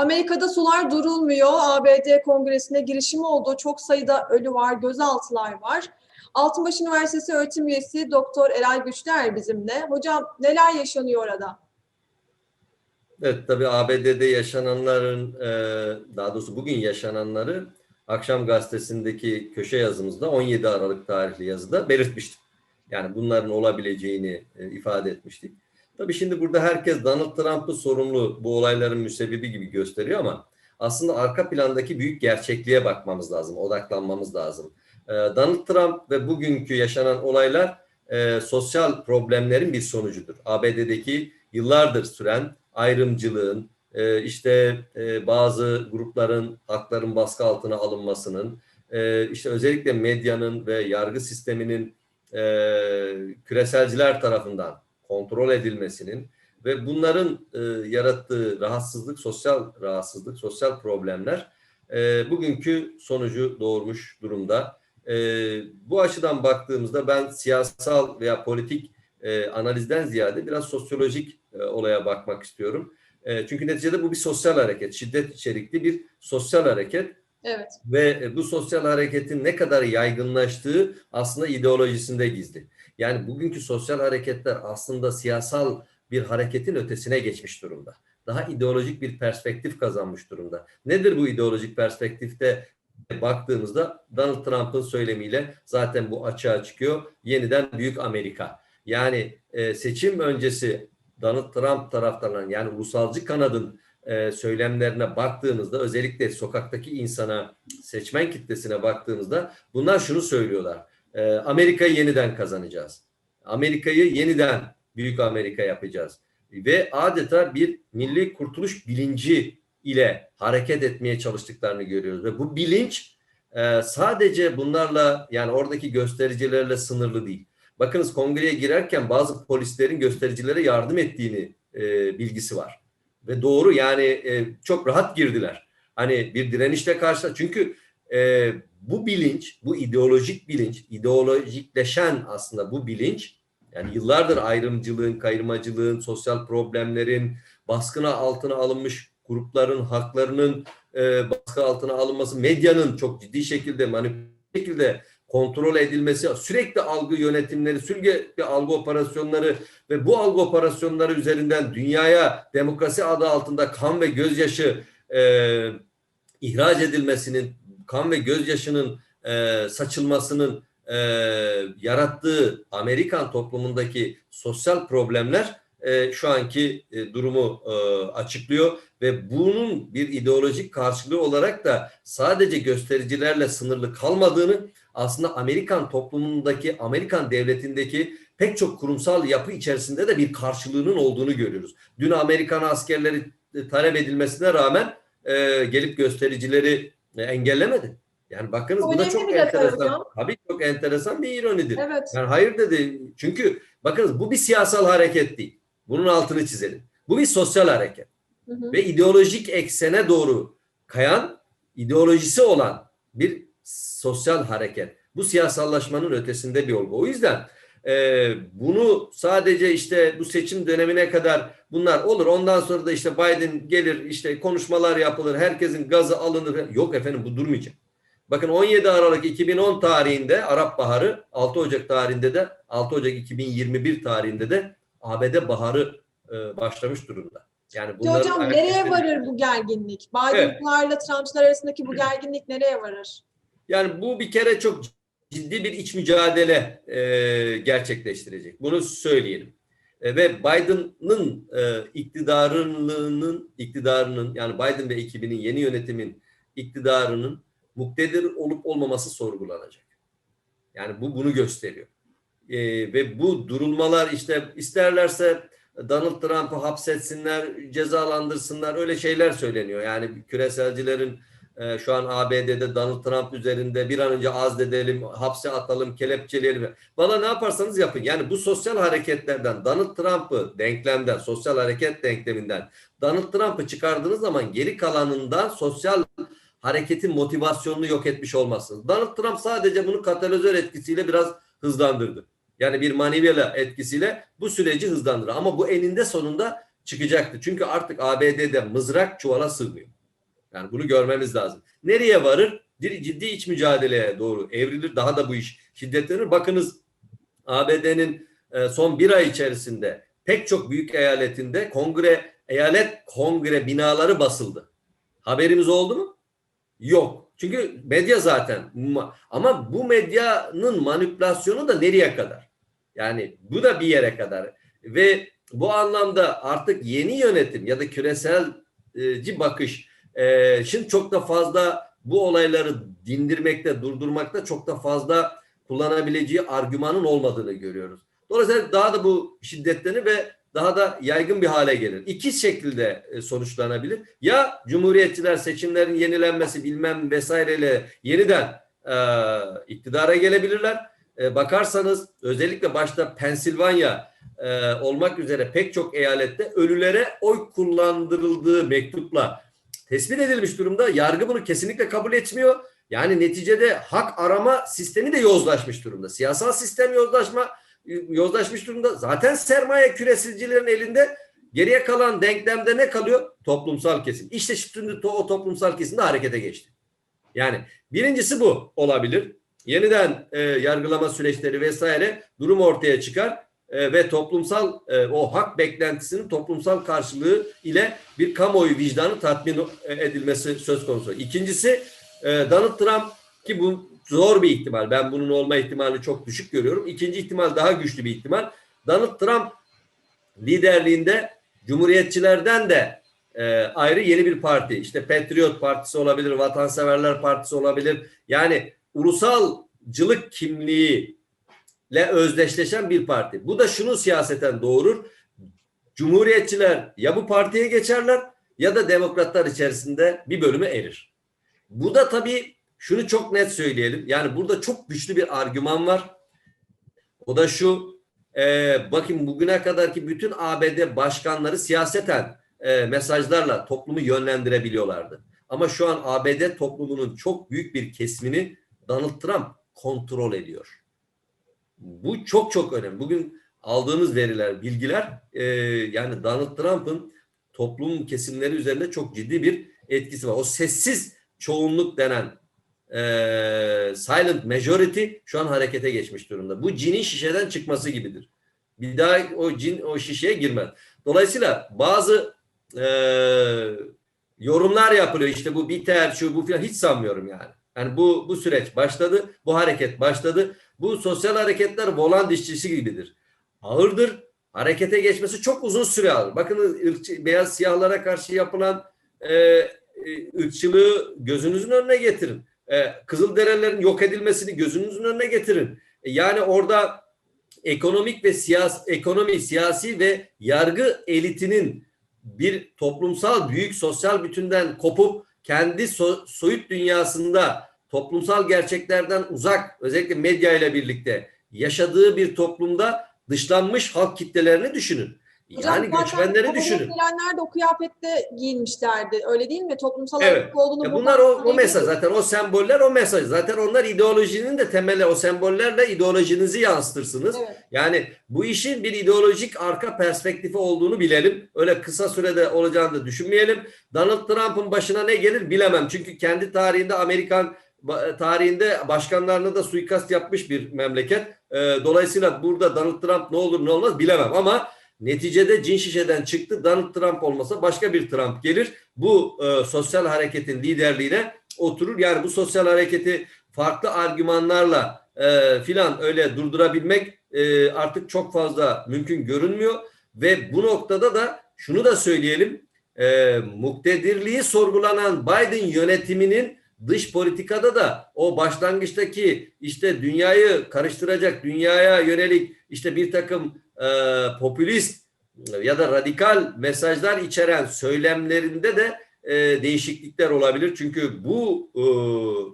Amerika'da sular durulmuyor. ABD kongresine girişimi oldu. Çok sayıda ölü var, gözaltılar var. Altınbaş Üniversitesi öğretim üyesi Doktor Eray Güçler bizimle. Hocam neler yaşanıyor orada? Evet tabii ABD'de yaşananların e, daha doğrusu bugün yaşananları Akşam Gazetesi'ndeki köşe yazımızda 17 Aralık tarihli yazıda belirtmiştik. Yani bunların olabileceğini e, ifade etmiştik. Tabii şimdi burada herkes Donald Trump'ı sorumlu bu olayların müsebbibi gibi gösteriyor ama aslında arka plandaki büyük gerçekliğe bakmamız lazım, odaklanmamız lazım. E, Donald Trump ve bugünkü yaşanan olaylar e, sosyal problemlerin bir sonucudur. ABD'deki yıllardır süren ayrımcılığın, e, işte e, bazı grupların hakların baskı altına alınmasının, işte özellikle medyanın ve yargı sisteminin küreselciler tarafından kontrol edilmesinin ve bunların e, yarattığı rahatsızlık, sosyal rahatsızlık, sosyal problemler e, bugünkü sonucu doğurmuş durumda. E, bu açıdan baktığımızda ben siyasal veya politik e, analizden ziyade biraz sosyolojik e, olaya bakmak istiyorum. E, çünkü neticede bu bir sosyal hareket, şiddet içerikli bir sosyal hareket Evet. ve e, bu sosyal hareketin ne kadar yaygınlaştığı aslında ideolojisinde gizli. Yani bugünkü sosyal hareketler aslında siyasal bir hareketin ötesine geçmiş durumda. Daha ideolojik bir perspektif kazanmış durumda. Nedir bu ideolojik perspektifte baktığımızda Donald Trump'ın söylemiyle zaten bu açığa çıkıyor. Yeniden Büyük Amerika. Yani e, seçim öncesi Donald Trump taraftarlarının yani ulusalcı kanadın e, söylemlerine baktığımızda özellikle sokaktaki insana, seçmen kitlesine baktığımızda bunlar şunu söylüyorlar. E, Amerika'yı yeniden kazanacağız. Amerika'yı yeniden Büyük Amerika yapacağız. Ve adeta bir milli kurtuluş bilinci ile hareket etmeye çalıştıklarını görüyoruz. Ve bu bilinç e, sadece bunlarla yani oradaki göstericilerle sınırlı değil. Bakınız kongreye girerken bazı polislerin göstericilere yardım ettiğini e, bilgisi var. Ve doğru yani e, çok rahat girdiler. Hani bir direnişle karşı çünkü e, bu bilinç, bu ideolojik bilinç, ideolojikleşen aslında bu bilinç yani yıllardır ayrımcılığın, kayırmacılığın, sosyal problemlerin, baskına altına alınmış grupların haklarının e, baskı altına alınması, medyanın çok ciddi şekilde manipüle şekilde kontrol edilmesi, sürekli algı yönetimleri, sürekli algı operasyonları ve bu algı operasyonları üzerinden dünyaya demokrasi adı altında kan ve gözyaşı e, ihraç edilmesinin, kan ve gözyaşının e, saçılmasının e, yarattığı Amerikan toplumundaki sosyal problemler e, şu anki e, durumu e, açıklıyor ve bunun bir ideolojik karşılığı olarak da sadece göstericilerle sınırlı kalmadığını aslında Amerikan toplumundaki, Amerikan devletindeki pek çok kurumsal yapı içerisinde de bir karşılığının olduğunu görüyoruz. Dün Amerikan askerleri e, talep edilmesine rağmen e, gelip göstericileri engellemedi. Yani bakınız bu da çok enteresan. hocam. Tabii çok enteresan bir ironidir. Evet. Yani hayır dedi. Çünkü bakınız bu bir siyasal hareket değil. Bunun altını çizelim. Bu bir sosyal hareket. Hı hı. Ve ideolojik eksene doğru kayan, ideolojisi olan bir sosyal hareket. Bu siyasallaşmanın ötesinde bir olgu. O yüzden e, bunu sadece işte bu seçim dönemine kadar bunlar olur. Ondan sonra da işte Biden gelir işte konuşmalar yapılır. Herkesin gazı alınır. Yok efendim bu durmayacak. Bakın 17 Aralık 2010 tarihinde Arap Baharı, 6 Ocak tarihinde de 6 Ocak 2021 tarihinde de ABD Baharı e, başlamış durumda. Yani Hocam nereye varır bu gerginlik? Biden'larla Trump'çılar arasındaki bu gerginlik nereye varır? Yani bu bir kere çok ciddi bir iç mücadele e, gerçekleştirecek. Bunu söyleyelim. E, ve Biden'ın e, iktidarının iktidarının yani Biden ve ekibinin yeni yönetimin iktidarının muktedir olup olmaması sorgulanacak. Yani bu bunu gösteriyor. E, ve bu durulmalar işte isterlerse Donald Trump'ı hapsetsinler, cezalandırsınlar öyle şeyler söyleniyor. Yani küreselcilerin e, şu an ABD'de Donald Trump üzerinde bir an önce azledelim, hapse atalım, kelepçeleyelim. Valla ne yaparsanız yapın. Yani bu sosyal hareketlerden Donald Trump'ı denklemden, sosyal hareket denkleminden Donald Trump'ı çıkardığınız zaman geri kalanından sosyal hareketin motivasyonunu yok etmiş olmazsınız. Donald Trump sadece bunu katalizör etkisiyle biraz hızlandırdı. Yani bir manivela etkisiyle bu süreci hızlandırır. Ama bu eninde sonunda çıkacaktı. Çünkü artık ABD'de mızrak çuvala sığmıyor. Yani bunu görmemiz lazım. Nereye varır? Ciddi iç mücadeleye doğru evrilir. Daha da bu iş şiddetlenir. Bakınız ABD'nin e, son bir ay içerisinde pek çok büyük eyaletinde kongre, eyalet kongre binaları basıldı. Haberimiz oldu mu? Yok. Çünkü medya zaten. Ma- Ama bu medyanın manipülasyonu da nereye kadar? Yani bu da bir yere kadar. Ve bu anlamda artık yeni yönetim ya da küreselci bakış e, şimdi çok da fazla bu olayları dindirmekte, durdurmakta çok da fazla kullanabileceği argümanın olmadığını görüyoruz. Dolayısıyla daha da bu şiddetlenir ve daha da yaygın bir hale gelir. İki şekilde e, sonuçlanabilir. Ya Cumhuriyetçiler seçimlerin yenilenmesi bilmem vesaireyle yeniden e, iktidara gelebilirler. E, bakarsanız özellikle başta Pensilvanya e, olmak üzere pek çok eyalette ölülere oy kullandırıldığı mektupla tespit edilmiş durumda. Yargı bunu kesinlikle kabul etmiyor. Yani neticede hak arama sistemi de yozlaşmış durumda. Siyasal sistem yozlaşma yozlaşmış durumda. Zaten sermaye küresilcilerin elinde geriye kalan denklemde ne kalıyor? Toplumsal kesim. İşte şimdi o toplumsal kesim de harekete geçti. Yani birincisi bu olabilir. Yeniden e, yargılama süreçleri vesaire durum ortaya çıkar e, ve toplumsal e, o hak beklentisinin toplumsal karşılığı ile bir kamuoyu vicdanı tatmin edilmesi söz konusu. İkincisi e, Donald Trump ki bu zor bir ihtimal. Ben bunun olma ihtimalini çok düşük görüyorum. İkinci ihtimal daha güçlü bir ihtimal. Donald Trump liderliğinde Cumhuriyetçilerden de ayrı yeni bir parti. İşte Patriot Partisi olabilir, Vatanseverler Partisi olabilir. Yani ulusalcılık kimliğiyle özdeşleşen bir parti. Bu da şunu siyaseten doğurur. Cumhuriyetçiler ya bu partiye geçerler ya da demokratlar içerisinde bir bölümü erir. Bu da tabii şunu çok net söyleyelim. Yani burada çok güçlü bir argüman var. O da şu. E, bakın bugüne kadarki bütün ABD başkanları siyaseten e, mesajlarla toplumu yönlendirebiliyorlardı. Ama şu an ABD toplumunun çok büyük bir kesimini Donald Trump kontrol ediyor. Bu çok çok önemli. Bugün aldığımız veriler, bilgiler e, yani Donald Trump'ın toplum kesimleri üzerinde çok ciddi bir etkisi var. O sessiz çoğunluk denen e, silent majority şu an harekete geçmiş durumda. Bu cinin şişeden çıkması gibidir. Bir daha o cin o şişeye girmez. Dolayısıyla bazı e, yorumlar yapılıyor. İşte bu biter, şu bu falan hiç sanmıyorum yani. Yani bu bu süreç başladı, bu hareket başladı. Bu sosyal hareketler volan dişçisi gibidir. Ağırdır. Harekete geçmesi çok uzun süre alır. Bakın ırkçı, beyaz siyahlara karşı yapılan e, ırkçılığı gözünüzün önüne getirin. E, Kızılderililerin yok edilmesini gözünüzün önüne getirin. E, yani orada ekonomik ve siyasi ekonomi, siyasi ve yargı elitinin bir toplumsal büyük sosyal bütünden kopup kendi so, soyut dünyasında toplumsal gerçeklerden uzak özellikle medya ile birlikte yaşadığı bir toplumda dışlanmış halk kitlelerini düşünün. Hocam, Yani zaten göçmenleri düşünün. gelenler de o kıyafette giyinmişlerdi. Öyle değil mi? Toplumsal Evet. olduğunu Ya bunlar o, o mesaj zaten o semboller o mesaj. Zaten onlar ideolojinin de temeli o sembollerle ideolojinizi yansıtırsınız. Evet. Yani bu işin bir ideolojik arka perspektifi olduğunu bilelim. Öyle kısa sürede olacağını da düşünmeyelim. Donald Trump'ın başına ne gelir bilemem. Çünkü kendi tarihinde Amerikan tarihinde başkanlarına da suikast yapmış bir memleket. Ee, dolayısıyla burada Donald Trump ne olur ne olmaz bilemem ama neticede cin şişeden çıktı. Donald Trump olmasa başka bir Trump gelir. Bu e, sosyal hareketin liderliğine oturur. Yani bu sosyal hareketi farklı argümanlarla e, filan öyle durdurabilmek e, artık çok fazla mümkün görünmüyor ve bu noktada da şunu da söyleyelim e, muktedirliği sorgulanan Biden yönetiminin dış politikada da o başlangıçtaki işte dünyayı karıştıracak dünyaya yönelik işte bir takım e, popülist ya da radikal mesajlar içeren söylemlerinde de e, değişiklikler olabilir. Çünkü bu e,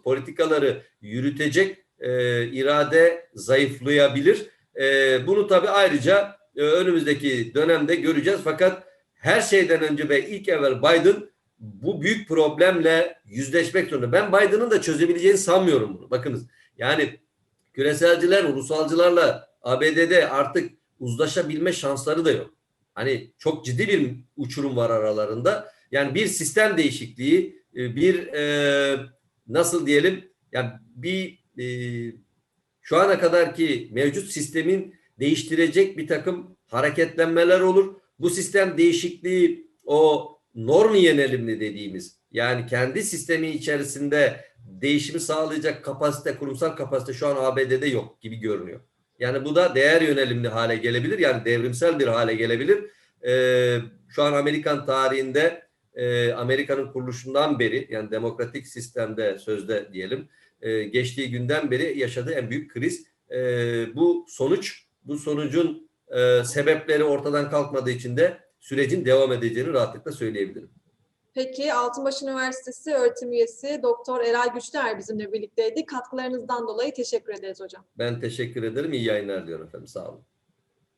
politikaları yürütecek e, irade zayıflayabilir. E, bunu tabii ayrıca e, önümüzdeki dönemde göreceğiz. Fakat her şeyden önce ve ilk evvel Biden bu büyük problemle yüzleşmek zorunda. Ben Biden'ın da çözebileceğini sanmıyorum bunu. Bakınız yani küreselciler, ulusalcılarla ABD'de artık uzlaşabilme şansları da yok. Hani çok ciddi bir uçurum var aralarında. Yani bir sistem değişikliği, e, bir e, nasıl diyelim, yani bir e, şu ana kadarki mevcut sistemin değiştirecek bir takım hareketlenmeler olur. Bu sistem değişikliği o norm yenelimli dediğimiz yani kendi sistemi içerisinde değişimi sağlayacak kapasite, kurumsal kapasite şu an ABD'de yok gibi görünüyor. Yani bu da değer yönelimli hale gelebilir. Yani devrimsel bir hale gelebilir. Ee, şu an Amerikan tarihinde e, Amerika'nın kuruluşundan beri yani demokratik sistemde sözde diyelim e, geçtiği günden beri yaşadığı en büyük kriz. E, bu sonuç, bu sonucun e, sebepleri ortadan kalkmadığı için de sürecin devam edeceğini rahatlıkla söyleyebilirim. Peki Altınbaş Üniversitesi öğretim üyesi Doktor Eray Güçler bizimle birlikteydi. Katkılarınızdan dolayı teşekkür ederiz hocam. Ben teşekkür ederim. İyi yayınlar diliyorum efendim. Sağ olun.